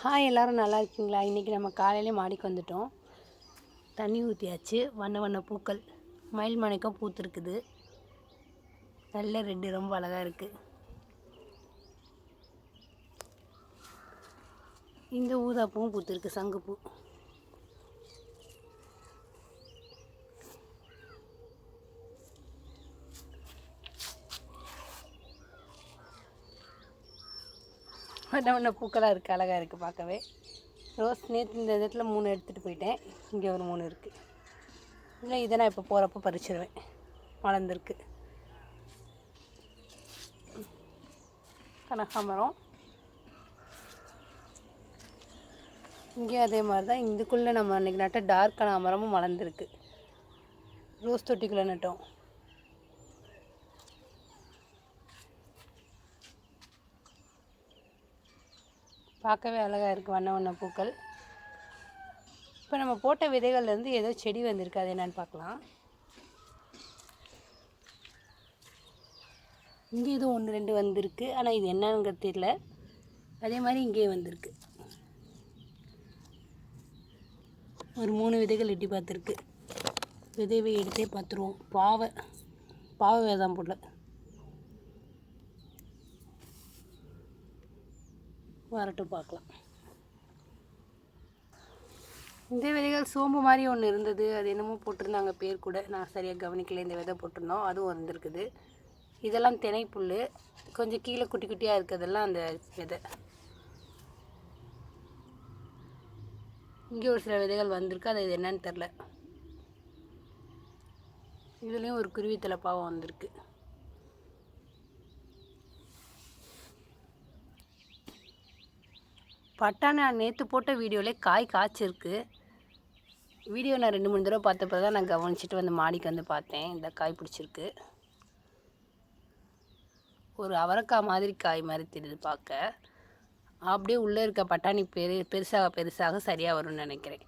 Hi எல்லோரும் நல்லா இருக்கீங்களா? இன்றைக்கி நம்ம காலையிலே மாடிக்கு வந்துட்டோம். தண்ணி ஊற்றியாச்சு வண்ண வண்ண பூக்கள். மயில் மணிக்கம் பூத்துருக்குது. நல்ல ரெட்டு ரொம்ப அழகாக இருக்குது இந்த ஊதாப்பூவும் பூத்துருக்கு சங்குப்பூ. வண்ண வண்ண பூக்களாக இருக்குது அழகாக இருக்குது பார்க்கவே. ரோஸ் நேற்று இந்த இடத்துல மூணு எடுத்துகிட்டு போயிட்டேன். இங்கே ஒரு மூணு இருக்குது இல்லை இதை நான் இப்போ போகிறப்ப பறிச்சிடுவேன் வளர்ந்துருக்கு. கனகாமரம் இங்கேயும் அதே மாதிரி தான் இதுக்குள்ளே நம்ம அன்றைக்கி நட்ட டார்க் கனகாமரமும் வளர்ந்துருக்கு. ரோஸ் தொட்டிக்குள்ளே நட்டோம். பார்க்கவே அழகாக இருக்குது வண்ண வண்ண பூக்கள். இப்போ நம்ம போட்ட விதைகள்லேருந்து ஏதோ செடி வந்திருக்கு. அது என்னென்னு பார்க்கலாம். இங்கே எதுவும் ஒன்று ரெண்டு வந்திருக்கு. ஆனால் இது என்னங்கிறது தெரியல. அதே மாதிரி இங்கேயே வந்திருக்கு. ஒரு மூணு விதைகள் எட்டி பார்த்துருக்கு. விதைவை எடுத்தே பார்த்துருவோம். பாவை பாவை தான் போடல. வரட்டும் பார்க்கலாம். இந்த விதைகள் சோம்பு மாதிரி ஒன்று இருந்தது. அது என்னமோ போட்டிருந்தாங்க பேர் கூட. நான் சரியாக கவனிக்கல. இந்த விதை போட்டிருந்தோம். அதுவும் வந்திருக்குது. இதெல்லாம் தினைப்புல் கொஞ்சம் கீழே குட்டி குட்டியாக இருக்கிறதெல்லாம் அந்த விதை. இங்கே ஒரு சில விதைகள் வந்திருக்கு. அது இது என்னன்னு தெரில இதுலேயும் ஒரு குருவித்தலை பாவம் வந்திருக்கு. பட்டாணி நான் நேற்று போட்ட வீடியோவில் காய் காய்ச்சிருக்கு. வீடியோ நான் ரெண்டு மூணு தடவை பார்த்தப்ப தான் நான் கவனிச்சிட்டு வந்து மாடிக்கு வந்து பார்த்தேன். இந்த காய் பிடிச்சிருக்கு. ஒரு அவரைக்காய் மாதிரி காய் மாதிரி தெரியுது பார்க்க. அப்படியே உள்ளே இருக்க பட்டாணி பெரு பெருசாக பெருசாக சரியாக வரும்னு நினைக்கிறேன்.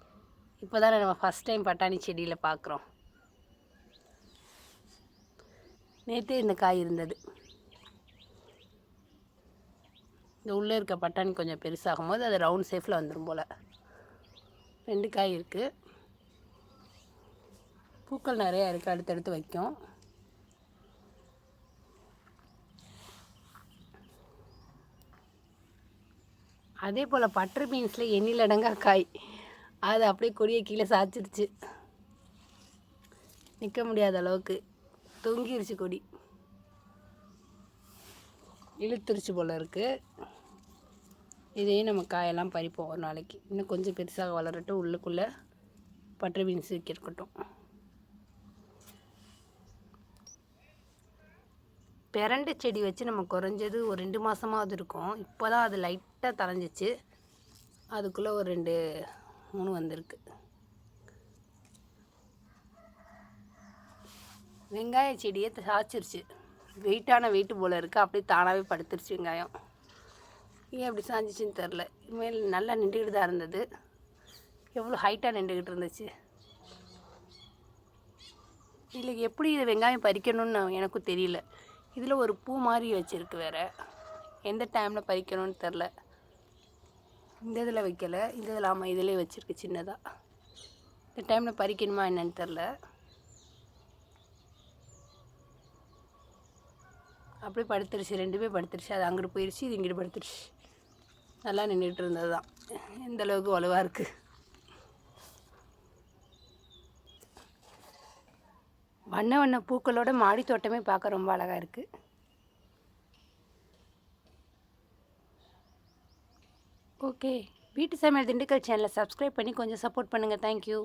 இப்போ தான் நம்ம ஃபஸ்ட் டைம் பட்டாணி செடியில் பார்க்குறோம். நேற்றே இந்த காய் இருந்தது. இந்த உள்ளே இருக்க பட்டாணி கொஞ்சம் பெருசாகும் போது அது ரவுண்ட் ஷேஃபில் வந்துடும் போல். ரெண்டு காய் இருக்குது பூக்கள் நிறையா இருக்குது அடுத்தடுத்து வைக்கும். அதே போல் பட்டர் பீன்ஸில் எண்ணில் அடங்கா காய் அது அப்படியே கொடியை கீழே சாய்ச்சிருச்சு. நிற்க முடியாத அளவுக்கு. தொங்கிருச்சு கொடி. இழுத்துருச்சு போல் இருக்குது இதையும் நம்ம காயெல்லாம் பறிப்போம் ஒரு நாளைக்கு. இன்னும் கொஞ்சம் பெருசாக வளரட்டும். உள்ளுக்குள்ளே பட்டர் பீன்ஸ் இருக்கட்டும். பிரண்டை செடி வச்சு நம்ம குறைஞ்சது ஒரு ரெண்டு மாதமாவது இருக்கும். இப்போ தான் அது லைட்டாக தரைஞ்சிச்சு அதுக்குள்ளே ஒரு ரெண்டு மூணு வந்திருக்கு. வெங்காய செடியை சாய்ச்சிருச்சு வெயிட்டான வெயிட்டு போல் இருக்குது அப்படியே தானாகவே படுத்துருச்சு வெங்காயம். ஏன் அப்படி சாஞ்சிச்சின்னு தெரில. இனிமேல் நல்லா நின்றுக்கிட்டு தான் இருந்தது. எவ்வளோ ஹைட்டாக நின்றுக்கிட்டு இருந்துச்சு. இல்லை எப்படி இதை வெங்காயம் பறிக்கணும்னு எனக்கும் தெரியல. இதில் ஒரு பூ மாதிரி வச்சுருக்கு வேறு. எந்த டைமில் பறிக்கணும்னு தெரில. இந்த இதில் வைக்கலை. இந்த இதில் ஆமாம் இதிலே வச்சுருக்கு சின்னதாக இந்த டைமில் பறிக்கணுமா என்னன்னு தெரில. அப்படியே படுத்துருச்சு. ரெண்டுமே படுத்துருச்சு. அது அங்கிட்டு போயிடுச்சு இது இங்கிட்டு படுத்துருச்சு. நல்லா நின்றுட்டு இருந்தது தான் எந்தளவுக்கு வலுவாக இருக்குது வண்ண வண்ண பூக்களோட மாடி தோட்டமே பார்க்க ரொம்ப அழகாக இருக்குது ஓகே. வீட்டு சமையல் திண்டுக்கல் சேனலை சப்ஸ்கிரைப் பண்ணி கொஞ்சம் சப்போர்ட் பண்ணுங்கள் தேங்க்யூ